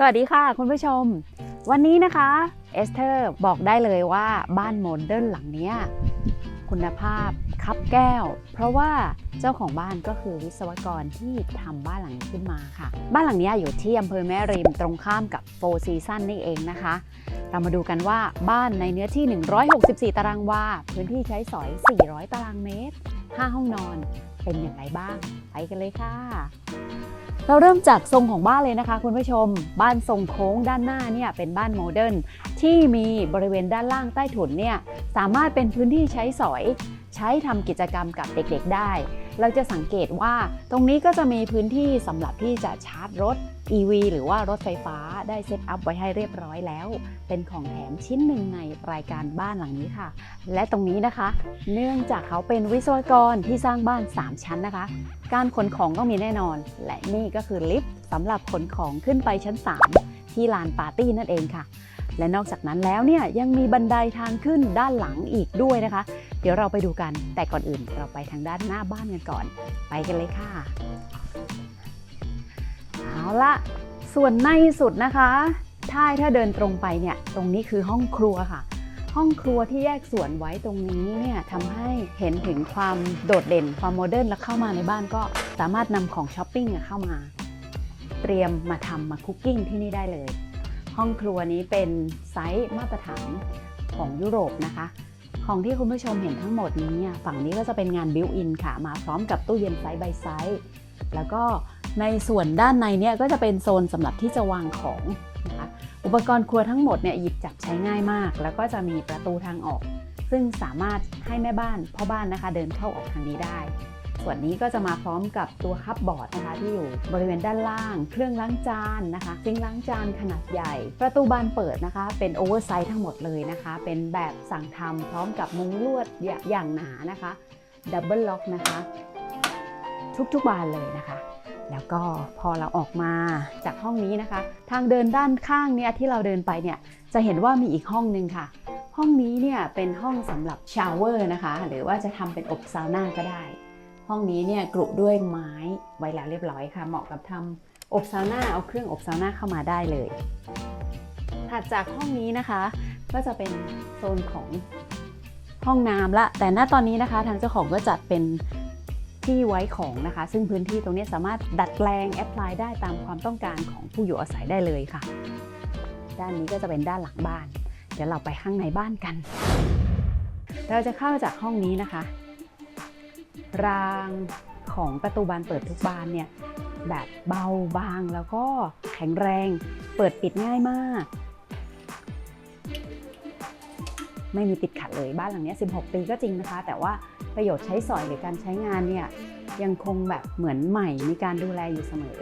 สวัสดีค่ะ คุณผู้ชม วันนี้นะคะ เอสเธอร์บอกได้เลยว่าบ้านโมเดิร์นหลังนี้คุณภาพคับแก้ว เพราะว่าเจ้าของบ้านก็คือวิศวกรที่ทำบ้านหลังนี้ขึ้นมาค่ะ บ้านหลังนี้อยู่ที่อำเภอแม่ริมตรงข้ามกับโฟซีซันนี่เองนะคะ เรามาดูกันว่าบ้านในเนื้อที่ 164 ตารางวาพื้นที่ใช้สอย 400 ตารางเมตร 5 ห้องนอน เป็นอย่างไรบ้าง ไปกันเลยค่ะ เราเริ่มจากทรงของบ้านเลยนะคะ คุณผู้ชม บ้านทรงโค้งด้านหน้าเนี่ยเป็นบ้านโมเดิร์นที่มีบริเวณด้านล่างใต้ถุนเนี่ยสามารถเป็นพื้นที่ใช้สอย ใช้ทำกิจกรรมกับเด็กๆได้ เราจะสังเกตว่าตรงนี้ก็จะมีพื้นที่สำหรับที่จะชาร์จรถ EV หรือว่ารถไฟฟ้าได้เซตอัพไว้ให้เรียบร้อยแล้ว เป็นของแถมชิ้นหนึ่งในรายการบ้านหลังนี้ค่ะ และตรงนี้นะคะ เนื่องจากเขาเป็นวิศวกรที่สร้างบ้าน 3 ชั้นนะคะ การขนของต้องมีแน่นอน และนี่ก็คือลิฟต์สำหรับขนของขึ้นไปชั้น 3 ที่ลานปาร์ตี้นั่นเองค่ะ และนอกจากนั้นแล้วเนี่ยยังมีบันไดทางขึ้นด้านหลังอีกด้วยนะคะ เดี๋ยวเราไปดูกันแต่ก่อนอื่นเราไปทางด้านหน้าบ้านกันก่อน ไปกันเลยค่ะเอาละส่วนในสุดนะคะถ้าถ้าเดินตรงไปเนี่ยตรงนี้คือห้องครัวค่ะ ห้องครัวที่แยกส่วนไว้ตรงนี้เนี่ยทำให้เห็นถึงความโดดเด่นความโมเดิร์นแล้วเข้ามาในบ้านก็สามารถนำของช้อปปิ้งเข้ามา เตรียมมาทำมาคุกกิ้งที่นี่ได้เลย ห้องครัวนี้เป็นไซส์มาตรฐานของยุโรปนะคะ ของที่คุณผู้ชมเห็นทั้งหมดนี้เนี่ยฝั่งนี้ก็จะเป็นงานบิวอินค่ะ มาพร้อมกับตู้เย็นไซส์ by ไซส์แล้วก็ในส่วนด้านในเนี่ยก็จะเป็นโซนสำหรับที่จะวางของนะคะอุปกรณ์ครัวทั้งหมดเนี่ยหยิบจับใช้ง่ายมาก แล้วก็จะมีประตูทางออก ซึ่งสามารถให้แม่บ้านพ่อบ้านนะคะ เดินเข้าออกทางนี้ได้ ส่วนนี้ก็จะมาพร้อมกับตัวคัพบอร์ดนะคะที่อยู่บริเวณด้านล่าง เครื่องล้างจานนะคะซิงค์ล้างจานขนาดใหญ่ ประตูบานเปิดนะคะ เป็นโอเวอร์ไซส์ทั้งหมดเลยนะคะ เป็นแบบสั่งทำพร้อมกับมุ้งลวดอย่างหนานะคะดับเบิลล็อกนะคะ ทุกๆบานเลยนะคะ แล้วก็พอเราออกมาจากห้องนี้นะคะ ทางเดินด้านข้างเนี่ยที่เราเดินไปเนี่ยจะเห็นว่ามีอีกห้องหนึ่งค่ะ ห้องนี้เนี่ยเป็นห้องสำหรับชาวเวอร์นะคะ หรือว่าจะทำเป็นอบซาวน่าก็ได้ ห้องนี้เนี่ยกรุด้วยไม้ไว้แล้วเรียบร้อยค่ะ เหมาะกับทำอบซาวน่าเอาเครื่องอบซาวน่าเข้ามาได้เลย ถัดจากห้องนี้นะคะ ก็จะเป็นโซนของห้องน้ำละ แต่ณตอนนี้นะคะ ทางเจ้าของก็จัดเป็นที่ไว้ของนะคะ ซึ่งพื้นที่ตรงนี้สามารถดัดแปลงแอพพลายได้ตามความต้องการของผู้อยู่อาศัยได้เลยค่ะ ด้านนี้ก็จะเป็นด้านหลังบ้าน เดี๋ยวเราไปข้างในบ้านกัน เราจะเข้าจากห้องนี้นะคะ รางของประตูบานเปิดทุกบานเนี่ยแบบเบาบางแล้วก็แข็งแรงเปิดปิดง่ายมาก ไม่มีติดขัดเลยบ้านหลังนี้ 16 ปีก็จริงนะคะ แต่ว่าประโยชน์ใช้สอยหรือการใช้งานเนี่ยยังคงแบบเหมือนใหม่มีการดูแลอยู่เสมอ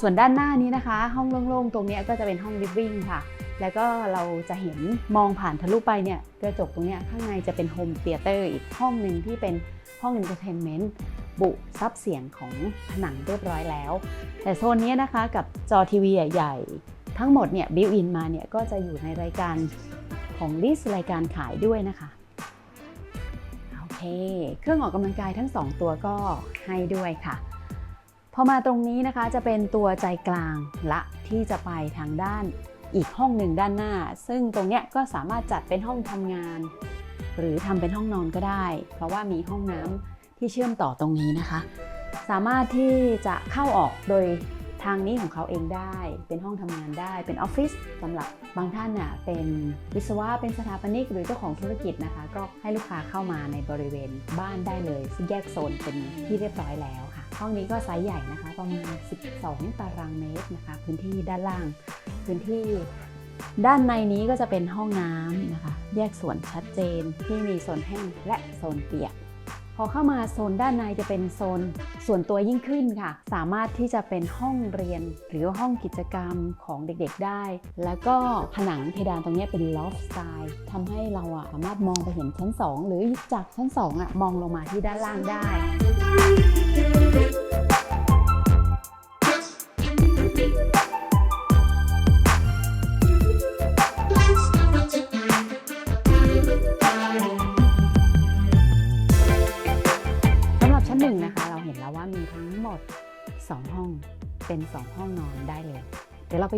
ส่วนด้านหน้านี้นะคะ ห้องโล่งๆ ตรงนี้ก็จะเป็นห้อง living ค่ะ แล้วก็เราจะเห็นมองผ่านทะลุไปเนี่ยกระจกตรงนี้ข้างในจะเป็นโฮมเตียเตอร์อีกห้องหนึ่งที่เป็นห้อง entertainment บุซับเสียงของผนังเรียบร้อยแล้ว แต่โซนนี้นะคะกับจอทีวีใหญ่ๆ ทั้งหมดเนี่ยบิวอินมาเนี่ยก็จะอยู่ในรายการของลิสรายการขายด้วยนะคะโอเค เครื่องออกกำลังกายทั้ง 2 ตัวก็ให้ด้วยค่ะ พอมาตรงนี้นะคะจะเป็นตัวใจกลางละที่จะไปทางด้านอีกห้องหนึ่งด้านหน้า ซึ่งตรงเนี้ยก็สามารถจัดเป็นห้องทำงาน หรือทำเป็นห้องนอนก็ได้ เพราะว่ามีห้องน้ำที่เชื่อมต่อตรงนี้นะคะ สามารถที่จะเข้าออกโดยทางนี้ของเขาเองได้ เป็นห้องทำงานได้ เป็นออฟฟิศสำหรับบางท่านน่ะเป็นวิศวะ เป็นสถาปนิกหรือเจ้าของธุรกิจนะคะ ก็ให้ลูกค้าเข้ามาในบริเวณบ้านได้เลยแยกโซนเป็นที่เรียบร้อยแล้ว ห้องนี้ก็ไซส์ใหญ่นะคะ ประมาณ 12 ตารางเมตรนะคะ พื้นที่ด้านล่าง พื้นที่ด้านในนี้ก็จะเป็นห้องน้ำนะคะ แยกส่วนชัดเจนที่มีโซนแห้งและโซนเปียก พอเข้ามาโซนด้านในจะเป็นโซนส่วนตัวยิ่งขึ้นค่ะ สามารถที่จะเป็นห้องเรียนหรือห้องกิจกรรมของเด็กๆได้ แล้วก็ผนังเพดานตรงนี้เป็นลอฟสไตล์ทำให้เราอะสามารถมองไปเห็นชั้น 2 หรือจากชั้น2อะมองลงมาที่ด้านล่างได้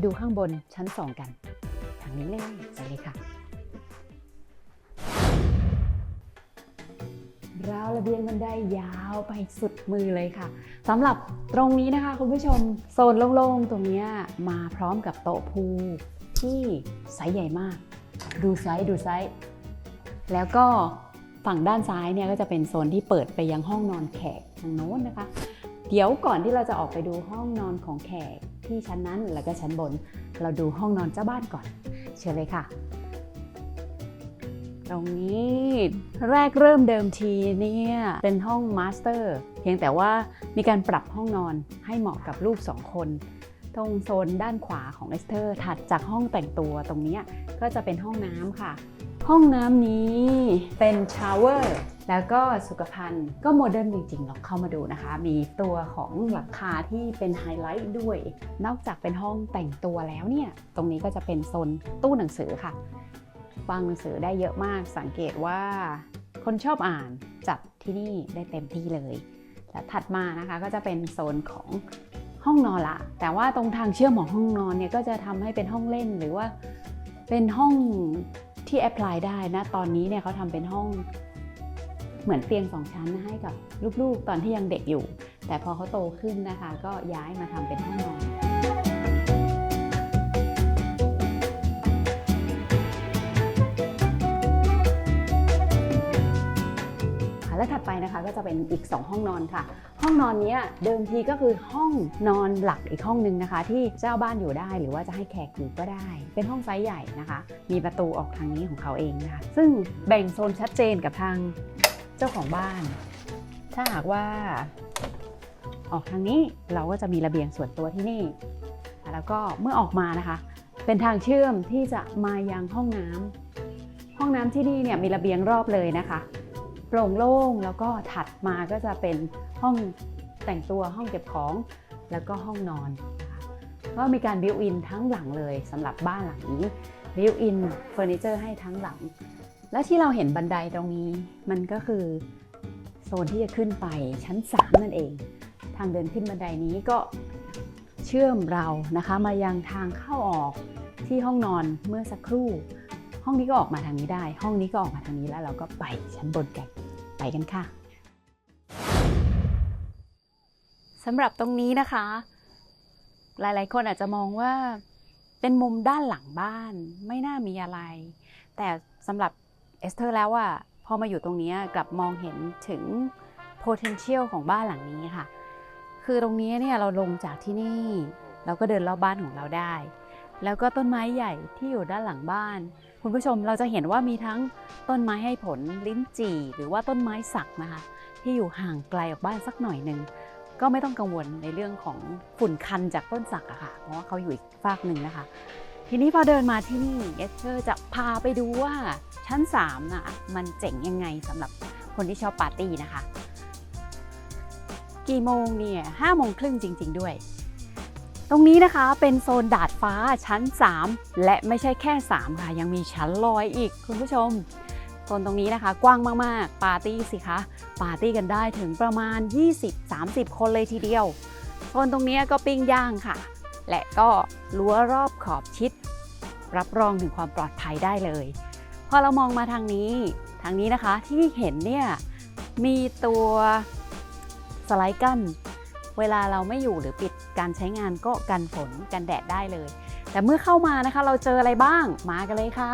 ดูข้างบนชั้น2กันทางนี้เลยไปเลยค่ะ ราวระเบียงบันไดยาวไปสุดมือเลยค่ะสำหรับตรงนี้นะคะคุณผู้ชมโซนโล่งๆ ตรงเนี้ยมาพร้อมกับโต๊ะพูที่ไซส์ใหญ่มาก ดูไซส์ดูไซส์แล้วก็ฝั่งด้านซ้ายเนี่ยก็จะเป็นโซนที่เปิดไปยังห้องนอนแขกทางโน้นนะคะ เดี๋ยวก่อนที่เราจะออกไปดูห้องนอนของแขกที่ชั้นนั้นแล้วก็ชั้นบน เราดูห้องนอนเจ้าบ้านก่อน เชิญเลยค่ะ ตรงนี้แรกเริ่มเดิมทีเนี่ยเป็นห้องมาสเตอร์เพียงแต่ว่ามีการปรับห้องนอนให้เหมาะกับลูกสองคนตรงโซนด้านขวาของเอสเตอร์ถัดจากห้องแต่งตัวตรงนี้ก็จะเป็นห้องน้ำค่ะ ห้องน้ำนี้ เป็นชาวเวอร์แล้วก็สุขภัณฑ์ก็โมเดิร์นจริงๆลองเข้ามาดูนะคะ มีตัวของหลังคาที่เป็นไฮไลท์ด้วย นอกจากเป็นห้องแต่งตัวแล้วเนี่ย ตรงนี้ก็จะเป็นโซนตู้หนังสือค่ะวางหนังสือได้เยอะมากสังเกตว่าคนชอบอ่านจัดที่นี่ได้เต็มที่เลย และถัดมานะคะก็จะเป็นโซนของห้องนอนละ แต่ว่าตรงทางเชื่อมของห้องนอนเนี่ยก็จะทำให้เป็นห้องเล่นหรือว่าเป็นห้อง ที่แอพพลายได้นะ ตอนนี้เนี่ยเขาทำเป็นห้องเหมือนเตียงสองชั้นให้กับลูกๆ ตอนที่ยังเด็กอยู่ แต่พอเขาโตขึ้นนะคะ ก็ย้ายมาทำเป็นห้องนอน นะคะก็จะเป็นอีก 2 ห้องนอนค่ะ ห้องนอนนี้เดิมทีก็คือห้องนอนหลักอีกห้องหนึ่งนะคะ ที่เจ้าบ้านอยู่ได้หรือว่าจะให้แขกอยู่ก็ได้ เป็นห้องไซส์ใหญ่นะคะ มีประตูออกทางนี้ของเขาเองนะคะซึ่งแบ่งโซนชัดเจนกับทางเจ้าของบ้าน ถ้าหากว่า ออกทางนี้เราก็จะมีระเบียงส่วนตัวที่นี่ แล้วก็เมื่อออกมานะคะ เป็นทางเชื่อมที่จะมายังห้องน้ำห้องน้ำที่นี่เนี่ยมีระเบียงรอบเลยนะคะ โปร่งโล่งแล้วก็ถัดมาก็จะเป็นห้องแต่งตัวห้องเก็บของ แล้วก็ห้องนอนก็มีการบิวอินทั้งหลังเลยสำหรับบ้านหลังนี้บิวอินเฟอร์นิเจอร์ให้ทั้งหลัง และที่เราเห็นบันไดตรงนี้มันก็คือโซนที่จะขึ้นไปชั้น 3 นั่นเอง ทางเดินขึ้นบันไดนี้ก็เชื่อมเรานะคะมายังทางเข้าออกที่ห้องนอนเมื่อสักครู่ ห้องนี้ก็ออกมาทางนี้ได้ ห้องนี้ก็ออกมาทางนี้แล้วเราก็ไปชั้นบนกัน ไปกันค่ะสำหรับตรงนี้นะคะ หลายๆ คนอาจจะมองว่าเป็นมุมด้านหลังบ้านไม่น่ามีอะไร แต่สำหรับเอสเธอร์แล้วอะพอมาอยู่ตรงนี้กลับมองเห็นถึง potential ของบ้านหลังนี้ค่ะ คือตรงนี้เนี่ยเราลงจากที่นี่ เราก็เดินรอบบ้านของเราได้ แล้วก็ต้นไม้ใหญ่ที่อยู่ด้านหลังบ้าน คุณผู้ชมเราจะเห็นว่ามีทั้งต้นไม้ให้ผลลิ้นจี่ หรือว่าต้นไม้สักนะคะ ที่อยู่ห่างไกลออกบ้านสักหน่อยหนึ่งก็ไม่ต้องกังวลในเรื่องของฝุ่นคันจากต้นสักอะค่ะ เพราะว่าเขาอยู่อีกฝากหนึ่งนะคะ ทีนี้พอเดินมาที่นี่เอสเธอร์จะพาไปดูว่าชั้น3น่ะมันเจ๋งยังไงสำหรับคนที่ชอบปาร์ตี้นะคะ กี่โมงเนี่ยห้าโมงครึ่งจริง ๆ ด้วย ตรงนี้นะคะเป็นโซนดาดฟ้าชั้น 3 และไม่ใช่แค่ 3 ค่ะ ยังมีชั้นลอยอีกคุณผู้ชมโซนตรงนี้นะคะ กว้างมากๆ ปาร์ตี้สิคะ ปาร์ตี้กันได้ถึงประมาณ 20-30 คนเลยทีเดียวโซนตรงนี้ก็ปิ้งย่างค่ะ และก็รั้วรอบขอบชิด รับรองถึงความปลอดภัยได้เลย พอเรามองมาทางนี้ ทางนี้นะคะที่เห็นเนี่ยมีตัวสไลด์กั้น เวลาเราไม่อยู่หรือปิดการใช้งานก็กันฝนกันแดดได้เลย แต่เมื่อเข้ามานะคะเราเจออะไรบ้างมากันเลยค่ะ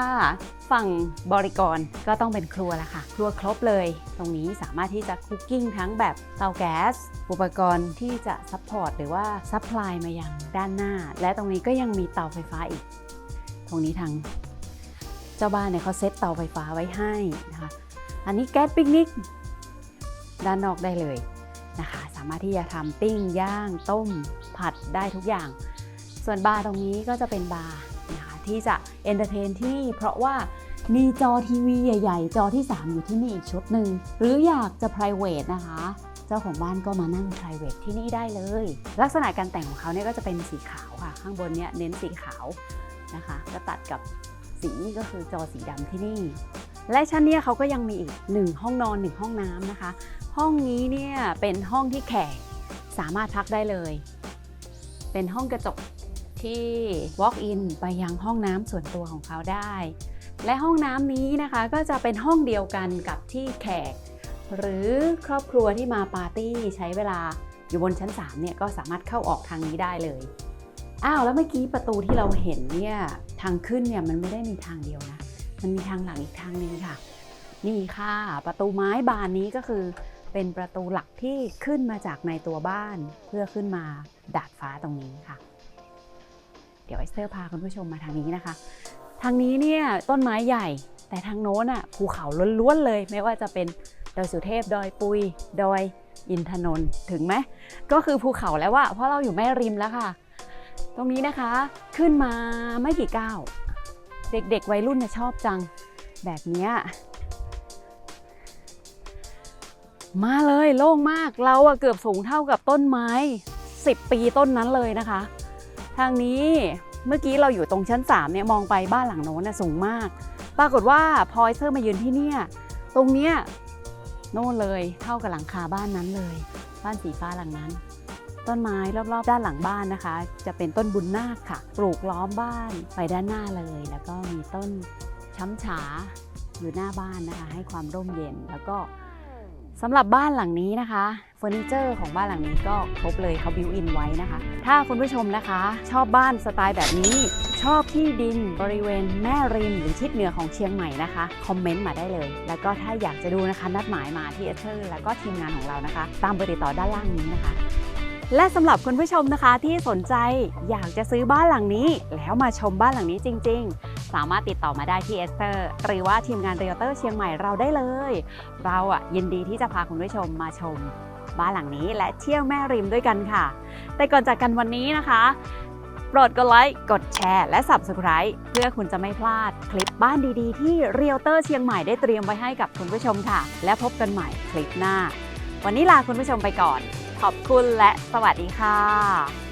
ฝั่งบริกรก็ต้องเป็นครัวละค่ะ ครัวครบเลย ตรงนี้สามารถที่จะคุกกิ้งทั้งแบบเตาแก๊ส อุปกรณ์ที่จะซัพพอร์ตหรือว่าซัพพลายมายังด้านหน้า และตรงนี้ก็ยังมีเตาไฟฟ้าอีก ตรงนี้ทางเจ้าบ้านเนี่ยเขาเซตเตาไฟฟ้าไว้ให้นะคะ อันนี้แก๊สปิกนิกด้านนอกได้เลย นะคะ สามารถที่จะทำปิ้งย่าง ต้ม ผัดได้ทุกอย่าง ส่วนบาร์ตรงนี้ก็จะเป็นบาร์นะคะที่จะเอนเตอร์เทนที่เพราะว่ามีจอทีวีใหญ่ ๆ จอที่ 3 อยู่ที่นี่อีกชุดหนึ่ง หรืออยากจะ p r i v a t นะคะ เจ้าของบ้านก็มานั่ง p r i v a t ที่นี่ได้เลย ลักษณะการแต่งของเขาเนี่ยก็จะเป็นสีขาวค่ะ ข้างบนเนี่ยเน้นสีขาวนะคะก็ตัดกับสีก็คือจอสีดำที่นี่ และชั้นเนี้ยเขาก็ยังมีอีก 1 ห้องนอน 1 ห้องน้ำนะคะ ห้องนี้เนี่ยเป็นห้องที่แขกสามารถพักได้เลย เป็นห้องกระจกที่ walk in ไปยังห้องน้ำส่วนตัวของเขาได้ และห้องน้ำนี้นะคะก็จะเป็นห้องเดียวกันกับที่แขก หรือครอบครัวที่มาปาร์ตี้ใช้เวลาอยู่บนชั้น3เนี่ยก็สามารถเข้าออกทางนี้ได้เลย อ้าวแล้วเมื่อกี้ประตูที่เราเห็นเนี่ยทางขึ้นเนี่ยมันไม่ได้มีทางเดียวนะ มันมีทางหลังอีกทางหนึ่งค่ะ นี่ค่ะ ประตูไม้บานนี้ก็คือ เป็นประตูหลักที่ขึ้นมาจากในตัวบ้าน เพื่อขึ้นมาดาดฟ้าตรงนี้ค่ะ เดี๋ยวไอสเตอร์พาคุณผู้ชมมาทางนี้นะคะ ทางนี้เนี่ยต้นไม้ใหญ่ แต่ทางโน้นอะภูเขาล้วนๆเลย ไม่ว่าจะเป็นดอยสุเทพดอยปุยดอยอินทนนท์ถึงไหมก็คือภูเขาแล้วว่าเพราะเราอยู่แม่ริมแล้วค่ะ ตรงนี้นะคะขึ้นมาไม่กี่ก้าวเด็กๆวัยรุ่นน่ะชอบจัง แบบเนี้ มาเลยโล่งมากเราอะเกือบสูงเท่ากับต้นไม้ 10 ปีต้นนั้นเลยนะคะ ทางนี้เมื่อกี้เราอยู่ตรงชั้น3เนี่ยมองไปบ้านหลังโน้นนะสูงมาก ปรากฏว่าพอไอเซอร์มายืนที่เนี่ยตรงเนี้ยโน่นเลยเท่ากับหลังคาบ้านนั้นเลย บ้านสีฟ้าหลังนั้น ต้นไม้รอบๆ ด้านหลังบ้านนะคะ จะเป็นต้นบุญนาคค่ะ ปลูกล้อมบ้านไปด้านหน้าเลย แล้วก็มีต้นช้ำฉาอยู่หน้าบ้านนะคะ ให้ความร่มเย็นแล้วก็ สำหรับบ้านหลังนี้นะคะเฟอร์นิเจอร์ของบ้านหลังนี้ก็ครบเลยเขาบิวอินไว้นะคะ ถ้าคุณผู้ชมนะคะ ชอบบ้านสไตล์แบบนี้ ชอบที่ดินบริเวณแม่ริมหรือทิศเหนือของเชียงใหม่นะคะคอมเมนต์มาได้เลย แล้วก็ถ้าอยากจะดูนะคะนัดหมายมาที่เอเธอร์แล้วก็ทีมงานของเรานะคะ ตามเบอร์ติดต่อด้านล่างนี้นะคะ และสำหรับคุณผู้ชมนะคะที่สนใจอยากจะซื้อบ้านหลังนี้ แล้วมาชมบ้านหลังนี้จริง ๆ สามารถติดต่อมาได้ที่เอสเตอร์หรือว่าทีมงานเรียลเตอร์เชียงใหม่เราได้เลย เราอะยินดีที่จะพาคุณผู้ชมมาชม บ้านหลังนี้และเที่ยวแม่ริมด้วยกันค่ะ แต่ก่อนจากกันวันนี้นะคะโปรดกดไลค์กดแชร์และ Subscribe เพื่อคุณจะไม่พลาดคลิปบ้านดีๆ ที่เรียลเตอร์เชียงใหม่ได้เตรียมไว้ให้กับคุณผู้ชมค่ะ และพบกันใหม่คลิปหน้า วันนี้ลาคุณผู้ชมไปก่อน ขอบคุณและสวัสดีค่ะ